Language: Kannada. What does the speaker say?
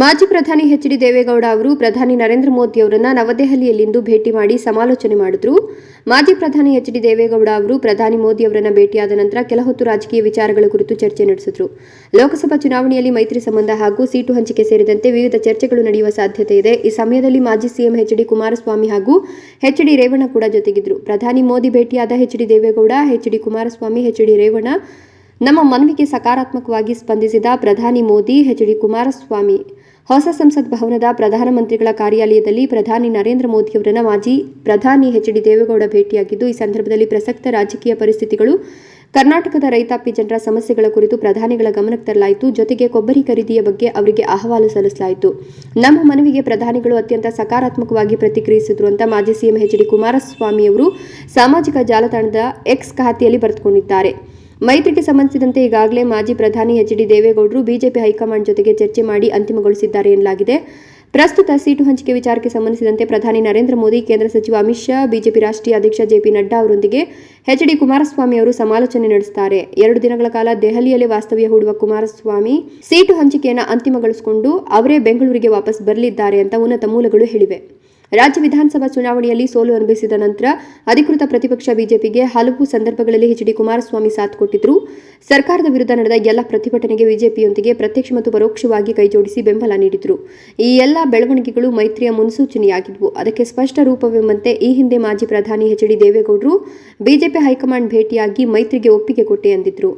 ಮಾಜಿ ಪ್ರಧಾನಿ ಎಚ್ ಡಿ ದೇವೇಗೌಡ ಅವರು ಪ್ರಧಾನಿ ನರೇಂದ್ರ ಮೋದಿ ಅವರನ್ನು ನವದೆಹಲಿಯಲ್ಲಿಂದು ಭೇಟಿ ಮಾಡಿ ಸಮಾಲೋಚನೆ ಮಾಡಿದ್ರು. ಮಾಜಿ ಪ್ರಧಾನಿ ಎಚ್ ಡಿ ದೇವೇಗೌಡ ಅವರು ಪ್ರಧಾನಿ ಮೋದಿ ಅವರನ್ನ ಭೇಟಿಯಾದ ನಂತರ ಕೆಲ ಹೊತ್ತು ರಾಜಕೀಯ ವಿಚಾರಗಳ ಕುರಿತು ಚರ್ಚೆ ನಡೆಸಿದ್ರು. ಲೋಕಸಭಾ ಚುನಾವಣೆಯಲ್ಲಿ ಮೈತ್ರಿ ಸಂಬಂಧ ಹಾಗೂ ಸೀಟು ಹಂಚಿಕೆ ಸೇರಿದಂತೆ ವಿವಿಧ ಚರ್ಚೆಗಳು ನಡೆಯುವ ಸಾಧ್ಯತೆ ಇದೆ. ಈ ಸಮಯದಲ್ಲಿ ಮಾಜಿ ಸಿಎಂ ಎಚ್ ಡಿ ಕುಮಾರಸ್ವಾಮಿ ಹಾಗೂ ಎಚ್ ಡಿ ರೇವಣ್ಣ ಕೂಡ ಜೊತೆಗಿದ್ರು. ಪ್ರಧಾನಿ ಮೋದಿ ಭೇಟಿಯಾದ H D Devegowda, H D Kumaraswamy, H D Revanna ನಮ್ಮ ಮನವಿಗೆ ಸಕಾರಾತ್ಮಕವಾಗಿ ಸ್ಪಂದಿಸಿದ ಪ್ರಧಾನಿ ಮೋದಿ, ಎಚ್ ಡಿ ಕುಮಾರಸ್ವಾಮಿ ಹೊಸ ಸಂಸತ್ ಭವನದ ಪ್ರಧಾನಮಂತ್ರಿಗಳ ಕಾರ್ಯಾಲಯದಲ್ಲಿ ಪ್ರಧಾನಿ ನರೇಂದ್ರ ಮೋದಿಯವರನ್ನ ಮಾಜಿ ಪ್ರಧಾನಿ ಎಚ್ ಡಿ ದೇವೇಗೌಡ ಭೇಟಿಯಾಗಿದ್ದು, ಈ ಸಂದರ್ಭದಲ್ಲಿ ಪ್ರಸಕ್ತ ರಾಜಕೀಯ ಪರಿಸ್ಥಿತಿಗಳು, ಕರ್ನಾಟಕದ ರೈತಾಪಿ ಜನರ ಸಮಸ್ಯೆಗಳ ಕುರಿತು ಪ್ರಧಾನಿಗಳ ಗಮನಕ್ಕೆ ತರಲಾಯಿತು. ಜೊತೆಗೆ ಕೊಬ್ಬರಿ ಖರೀದಿಯ ಬಗ್ಗೆ ಅವರಿಗೆ ಅಹವಾಲು ಸಲ್ಲಿಸಲಾಯಿತು. ನಮ್ಮ ಮನವಿಗೆ ಪ್ರಧಾನಿಗಳು ಅತ್ಯಂತ ಸಕಾರಾತ್ಮಕವಾಗಿ ಪ್ರತಿಕ್ರಿಯಿಸಿದ್ರು ಅಂತ ಮಾಜಿ ಸಿಎಂ ಎಚ್ ಡಿ ಕುಮಾರಸ್ವಾಮಿ ಅವರು ಸಾಮಾಜಿಕ ಜಾಲತಾಣದ ಎಕ್ಸ್ ಖಾತೆಯಲ್ಲಿ ಬರೆದುಕೊಂಡಿದ್ದಾರೆ. ಮೈತ್ರಿಗೆ ಸಂಬಂಧಿಸಿದಂತೆ ಈಗಾಗಲೇ ಮಾಜಿ ಪ್ರಧಾನಿ ಎಚ್ ಡಿ ದೇವೇಗೌಡರು ಬಿಜೆಪಿ ಹೈಕಮಾಂಡ್ ಜೊತೆಗೆ ಚರ್ಚೆ ಮಾಡಿ ಅಂತಿಮಗೊಳಿಸಿದ್ದಾರೆ ಎನ್ನಲಾಗಿದೆ. ಪ್ರಸ್ತುತ ಸೀಟು ಹಂಚಿಕೆ ವಿಚಾರಕ್ಕೆ ಸಂಬಂಧಿಸಿದಂತೆ ಪ್ರಧಾನಿ ನರೇಂದ್ರ ಮೋದಿ, ಕೇಂದ್ರ ಸಚಿವ ಅಮಿತ್ ಶಾ, ಬಿಜೆಪಿ ರಾಷ್ಟ್ರೀಯ ಅಧ್ಯಕ್ಷ ಜೆಪಿ ನಡ್ಡಾ ಅವರೊಂದಿಗೆ ಎಚ್ ಡಿ ಕುಮಾರಸ್ವಾಮಿ ಅವರು ಸಮಾಲೋಚನೆ ನಡೆಸುತ್ತಾರೆ ಎರಡು ದಿನಗಳ ಕಾಲ ದೆಹಲಿಯಲ್ಲಿ ವಾಸ್ತವ್ಯ ಹೂಡುವ ಕುಮಾರಸ್ವಾಮಿ ಸೀಟು ಹಂಚಿಕೆಯನ್ನು ಅಂತಿಮಗೊಳಿಸಿಕೊಂಡು ಅವರೇ ಬೆಂಗಳೂರಿಗೆ ವಾಪಸ್ ಬರಲಿದ್ದಾರೆ ಅಂತ ಉನ್ನತ ಮೂಲಗಳು ಹೇಳಿವೆ. ರಾಜ್ಯ ವಿಧಾನಸಭಾ ಚುನಾವಣೆಯಲ್ಲಿ ಸೋಲು ಅನುಭವಿಸಿದ ನಂತರ ಅಧಿಕೃತ ಪ್ರತಿಪಕ್ಷ ಬಿಜೆಪಿಗೆ ಹಲವು ಸಂದರ್ಭಗಳಲ್ಲಿ ಎಚ್ ಡಿ ಕುಮಾರಸ್ವಾಮಿ ಸಾಥ್ ಕೊಟ್ಟಿದ್ರು. ಸರ್ಕಾರದ ವಿರುದ್ಧ ನಡೆದ ಎಲ್ಲ ಪ್ರತಿಭಟನೆಗೆ ಬಿಜೆಪಿಯೊಂದಿಗೆ ಪ್ರತ್ಯಕ್ಷ ಮತ್ತು ಪರೋಕ್ಷವಾಗಿ ಕೈಜೋಡಿಸಿ ಬೆಂಬಲ ನೀಡಿದ್ರು. ಈ ಎಲ್ಲ ಬೆಳವಣಿಗೆಗಳು ಮೈತ್ರಿಯ ಮುನ್ಸೂಚನೆಯಾಗಿದ್ವು. ಅದಕ್ಕೆ ಸ್ಪಷ್ಟ ರೂಪವೆಂಬಂತೆ ಈ ಹಿಂದೆ ಮಾಜಿ ಪ್ರಧಾನಿ ಎಚ್ ಡಿ ದೇವೇಗೌಡರು ಬಿಜೆಪಿ ಹೈಕಮಾಂಡ್ ಭೇಟಿಯಾಗಿ ಮೈತ್ರಿಗೆ ಒಪ್ಪಿಗೆ ಕೊಟ್ಟೆ ಎಂದಿದ್ರು